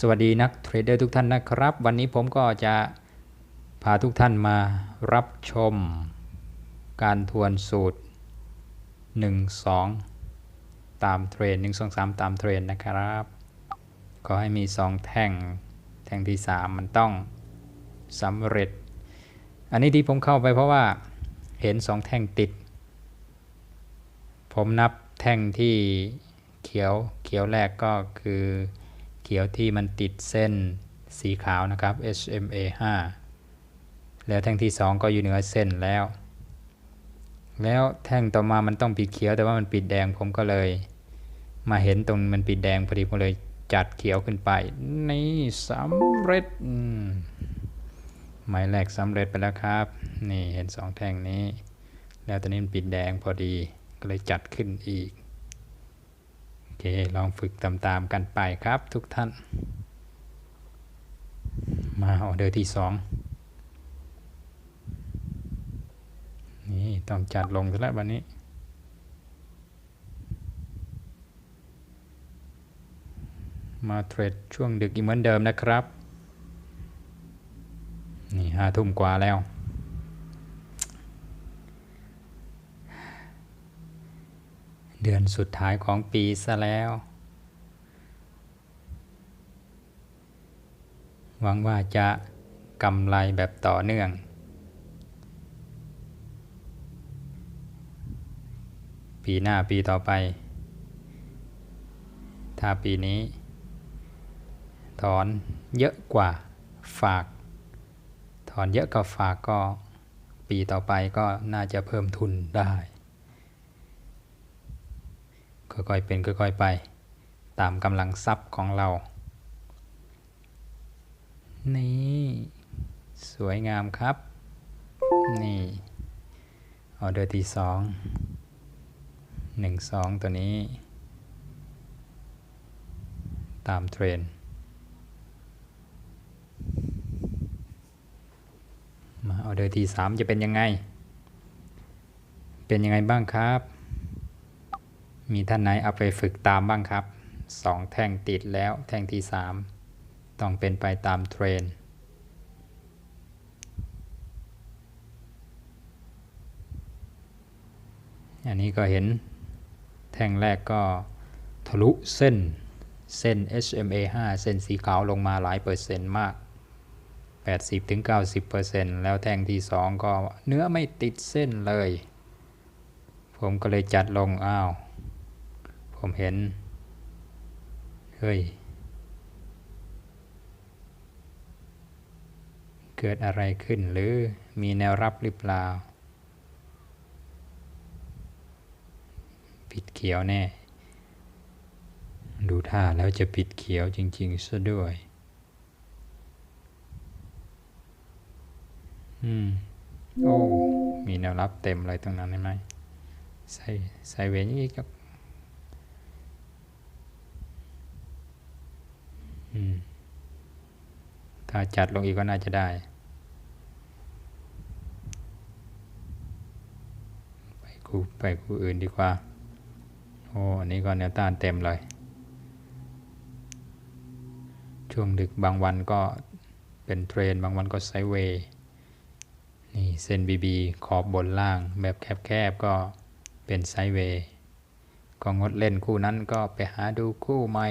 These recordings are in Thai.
สวัสดีนักเทรดเดอร์ทุกท่านนะครับ วันนี้ผมก็จะพาทุกท่านมารับชม การทวนสูตร 1 2 ตามเทรน 1 2 3 ตามเทรนนะครับ ก็ให้มี 2 แท่งแท่งที่ 3 มันต้องสำเร็จ อันนี้ที่ผมเข้าไปเพราะว่าเห็น 2 แท่งติด ผมนับแท่งที่เขียวเขียวแรกก็คือ เขียวที่มันติดเส้นสีขาวนะครับ HMA 5 แล้วแท่งที่ 2 ก็อยู่เหนือเส้นแล้ว แล้วแท่งต่อมามันต้องปิดเขียวแต่ว่ามันปิดแดงผมก็เลย มาเห็นตรงมันปิดแดงพอดีผมเลยจัดเขียวขึ้นไป นี่สำเร็จหมายแรกสำเร็จไปแล้วครับ นี่เห็นสองแท่งนี้ แล้วตอนนี้มันปิดแดงพอดีก็เลยจัดขึ้นอีก ลองฝึกตามๆกันไปครับทุกท่าน มาออเดอร์ที่สองนี่ต้องจัดลงแล้ววันนี้มาเทรดช่วงดึกอีกเหมือนเดิมนะครับ นี่ห้าทุ่มกว่าแล้ว เดือนสุดท้ายของปีซะแล้ว หวังว่าจะกำไรแบบต่อเนื่อง ปีหน้าปีต่อไป ถ้าปีนี้ ถอนเยอะกว่าฝาก ถอนเยอะกว่าฝากก็ปีต่อไปก็น่าจะเพิ่มทุนได้ ค่อยๆเป็นค่อยๆไป ตามกำลังทรัพย์ของเรา นี่ สวยงามครับ นี่ออเดอร์ที่สองหนึ่งสองตัวนี้ ตามเทรนมาออเดอร์ที่สามจะเป็นยังไง เป็นยังไงบ้างครับ มีท่านไหนเอาไปฝึกตามบ้างครับสองแท่งติดแล้วแท่งที่สามต้องเป็นไปตามเทรนอันนี้ก็เห็นแท่งแรกก็ทะลุเส้นเส้น HMA 5 เส้นสีขาวลงมาหลายเปอร์เซ็นต์มาก 80-90%แล้วแท่งที่ 2 ก็เนื้อไม่ติดเส้นเลย ผมก็เลยจัดลงอ้าว ผมเห็น เฮ้ย เกิดอะไรขึ้นหรือมีแนวรับหรือเปล่าผิดเขียวแน่ ดูท่าแล้วจะผิดเขียวจริงๆซะด้วย อืม โอ้ มีแนวรับเต็มเลยตรงนั้นใช่ไหมใส่ใส่เวนี้กับ ถ้าจัดลงอีกก็น่าจะได้ ไปคู่ไปคู่อื่นดีกว่า โอ้อันนี้ก็แนวต้านเต็มเลย ช่วงดึกบางวันก็เป็นเทรน บางวันก็ไซเวย์นี่เส้นบีบีขอบบนล่างแบบแคบๆก็เป็นไซเวย์ก็งดเล่นคู่นั้นก็ไปหาดูคู่ใหม่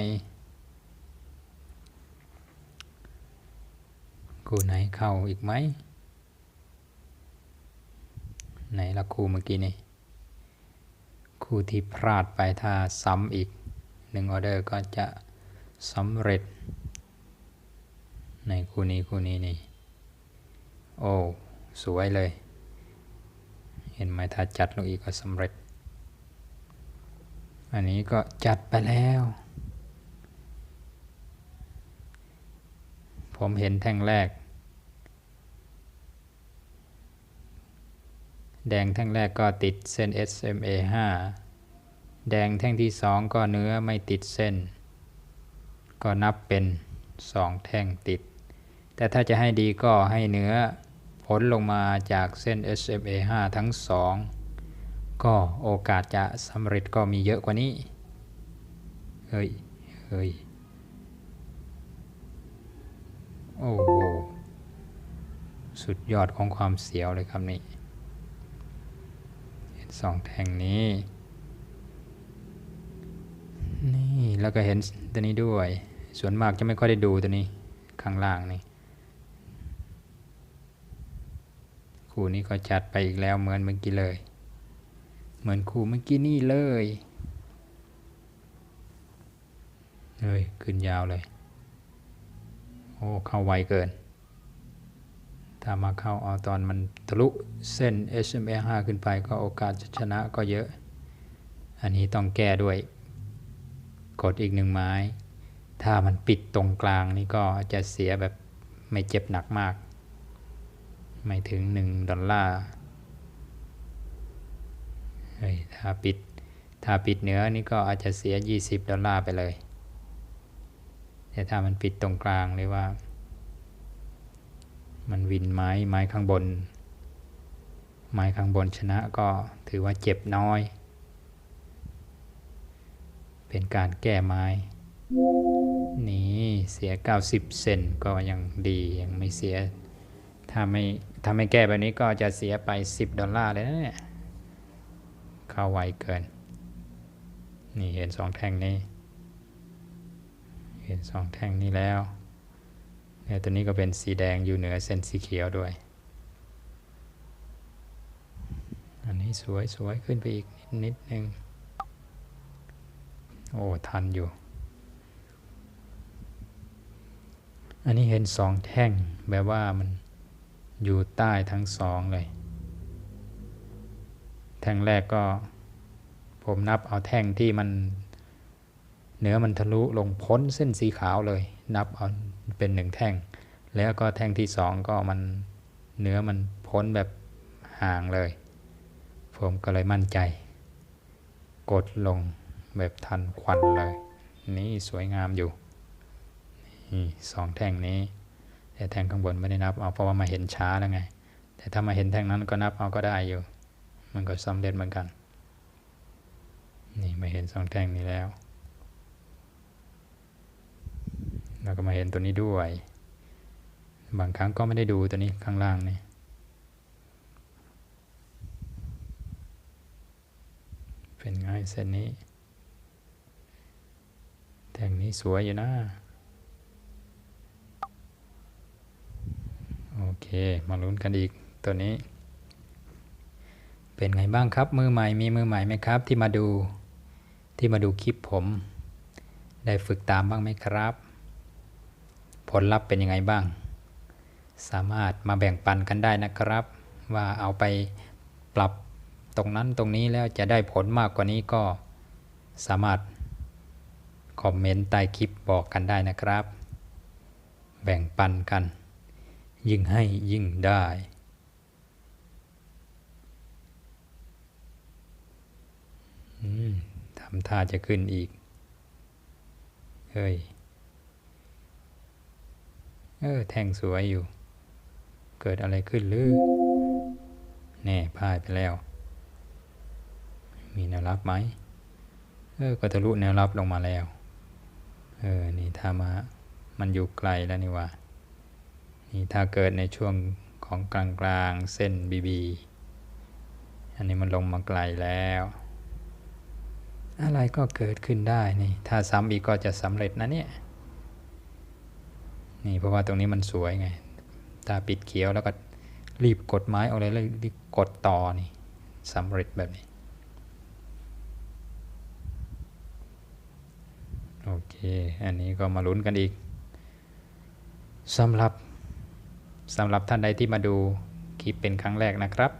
คู่ไหนเข้าอีกไหมไหนละคู่เมื่อกี้นี่คู่ที่พลาดไปถ้าซ้ำอีกหนึ่งออเดอร์ก็จะสำเร็จ ในคู่นี้คู่นี้นี่ โอ้สวยเลย เห็นไหมถ้าจัดลงอีกก็สำเร็จ อันนี้ก็จัดไปแล้ว ผมเห็นแท่งแรก แดงแท่งแรกก็ติดเส้น SMA 5 แดงแท่งที่สองก็เนื้อไม่ติดเส้น ก็นับเป็นสองแท่งติด แต่ถ้าจะให้ดีก็ให้เนื้อผลลงมาจากเส้น SMA 5 ทั้งสองก็โอกาสจะสำเร็จก็มีเยอะกว่านี้ เฮ้ย เฮ้ย โอ้โห สุดยอดของความเสียวเลยครับนี่เห็นสองแท่งนี้ นี่แล้วก็เห็นตัวนี้ด้วย ส่วนมากจะไม่ค่อยได้ดูตัวนี้ข้างล่างนี่คู่นี้ก็จัดไปอีกแล้วเหมือนเมื่อกี้เลย เหมือนคู่เมื่อกี้นี่เลยเฮ้ยขึ้นยาวเลย โอ้เข้าไวเกิน ถ้ามาเข้าเอาตอนมันทะลุเส้น SMA 5 ขึ้นไปก็โอกาสชนะก็เยอะ อันนี้ต้องแก้ด้วย กดอีกหนึ่งไม้ ถ้ามันปิดตรงกลางนี่ก็จะเสียแบบไม่เจ็บหนักมาก ไม่ถึง 1 ดอลลาร์เฮ้ยถ้าปิด ถ้าปิดเหนือนี่ก็อาจจะเสีย 20 ดอลลาร์ไปเลย แต่ถ้ามันปิดตรงกลางหรือว่า มันวินไม้ไม้ข้างบน ไม้ข้างบนชนะก็ถือว่าเจ็บน้อย เป็นการแก้ไม้ นี่เสีย 90 เซนก็ยังดียังไม่เสีย ถ้าไม่ถ้าไม่แก้แบบนี้ก็จะเสียไป 10 ดอลลาร์เลยนะเนี่ยเข้าไวเกิน นี่เห็นสองแท่งนี้ เห็นสองแท่งนี้แล้วเนี่ยตัวนี้ก็เป็นสีแดงอยู่เหนือเส้นสีเขียวด้วย อันนี้สวยสวยขึ้นไปอีกนิดนึง โอ้ ทันอยู่ อันนี้เห็นสองแท่งแบบว่ามันอยู่ใต้ทั้งสองเลย แท่งแรกก็ผมนับเอาแท่งที่มัน เนื้อมันทะลุลงพ้นเส้นสีขาวเลย นับเอาเป็นหนึ่งแท่ง แล้วก็แท่งที่สองก็มันเนื้อมันพ้นแบบห่างเลย ผมก็เลยมั่นใจ กดลงแบบทันควันเลย นี่สวยงามอยู่นี่สองแท่งนี้ แต่แท่งข้างบนไม่ได้นับเอาเพราะว่ามาเห็นช้าแล้วไง แต่ถ้ามาเห็นแท่งนั้นก็นับเอาก็ได้อยู่ มันก็สำเร็จเหมือนกัน นี่มาเห็นสองแท่งนี้แล้ว แล้วก็มาเห็นตัวนี้ด้วย บางครั้งก็ไม่ได้ดูตัวนี้ข้างล่างนี่เป็นไงเส้นนี้แท่งนี้สวยอยู่นะ โอเค มาลุ้นกันอีกตัวนี้ เป็นไงบ้างครับ มือใหม่มีมือใหม่ไหมครับ ที่มาดูที่มาดูคลิปผม ได้ฝึกตามบ้างไหมครับ ผลลัพธ์เป็นยังไงบ้าง สามารถมาแบ่งปันกันได้นะครับ ว่าเอาไปปรับตรงนั้นตรงนี้แล้วจะได้ผลมากกว่านี้ก็สามารถคอมเมนต์ใต้คลิปบอกกันได้นะครับ แบ่งปันกัน ยิ่งให้ยิ่งได้ ทำท่าจะขึ้นอีก เฮ้ย เออแทงสวยอยู่ เกิดอะไรขึ้นหรือแน่พ่ายไปแล้ว มีแนวรับไหมเออก็ทะลุแนวรับลงมาแล้ว เออ นี่ถ้ามา มันอยู่ไกลแล้วนี่ว่านี่ถ้าเกิดในช่วงของกลางกลางเส้นบีบีอันนี้มันลงมาไกลแล้ว อะไรก็เกิดขึ้นได้นี่ ถ้าซ้ำอีกก็จะสำเร็จนะเนี่ย นี่เพราะว่าตรงนี้มันสวยไง ถ้าปิดเขียวแล้วก็รีบกดไม้เอาเลยแล้วรีบกดต่อนี่สำเร็จแบบนี้ โอเค อันนี้ก็มาลุ้นกันอีกสำหรับสำหรับท่านใดที่มาดูคลิปเป็นครั้งแรกนะครับ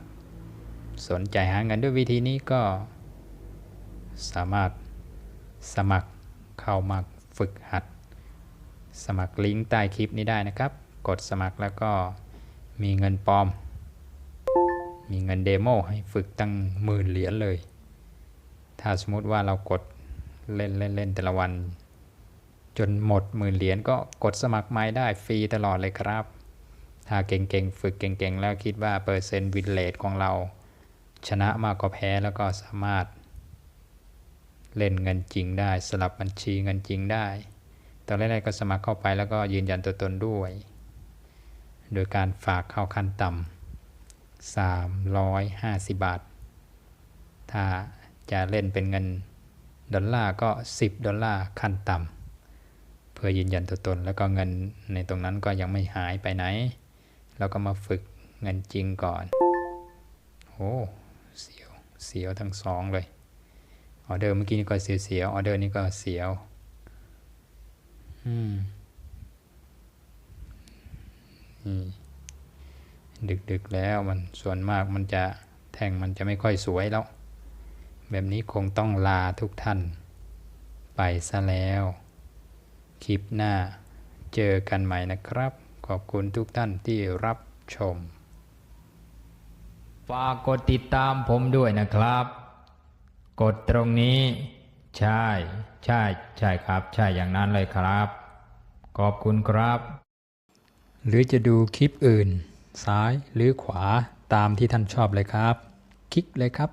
สนใจหาเงินด้วยวิธีนี้ก็สามารถสมัครเข้ามาฝึกหัด สมัครลิงก์ใต้คลิปนี้ได้นะครับ กดสมัครแล้วก็มีเงินปลอม มีเงินเดโมให้ฝึกตั้งหมื่นเหรียญเลย ถ้าสมมติว่าเรากดเล่นเล่นเล่นแต่ละวัน จนหมดหมื่นเหรียญก็กดสมัครไม้ได้ฟรีตลอดเลยครับ ถ้าเก่งๆ ฝึกเก่งๆ แล้วคิดว่าเปอร์เซ็นต์วินเลทของเรา ชนะมากกว่าแพ้แล้วก็สามารถ เล่นเงินจริงได้สลับบัญชีเงินจริงได้ ตอนแรกๆก็สมัครเข้าไปแล้วก็ยืนยันตัวตนด้วย โดยการฝากเข้าขั้นต่ำ350 บาท ถ้าจะเล่นเป็นเงินดอลลาร์ก็ 10 ดอลลาร์ขั้นต่ำเพื่อยืนยันตัวตน แล้วก็เงินในตรงนั้นก็ยังไม่หายไปไหนเราก็มาฝึกเงินจริงก่อนโอ้เสียวเสียวทั้งสองเลยออเดอร์เมื่อกี้นี่ก็เสียวเสียวออเดอร์นี้ก็เสียว อืมนี่ดึกๆแล้วมันส่วนมากมันจะแท่งมันจะไม่ค่อยสวยแล้ว แบบนี้คงต้องลาทุกท่าน ไปซะแล้ว คลิปหน้าเจอกันใหม่นะครับ ขอบคุณทุกท่านที่รับชม ฝากกดติดตามผมด้วยนะครับ กดตรงนี้ ใช่ ใช่ ใช่ครับ ใช่อย่างนั้นเลยครับ ขอบคุณครับ หรือจะดูคลิปอื่น ซ้ายหรือขวาตามที่ท่านชอบเลยครับ คลิกเลยครับ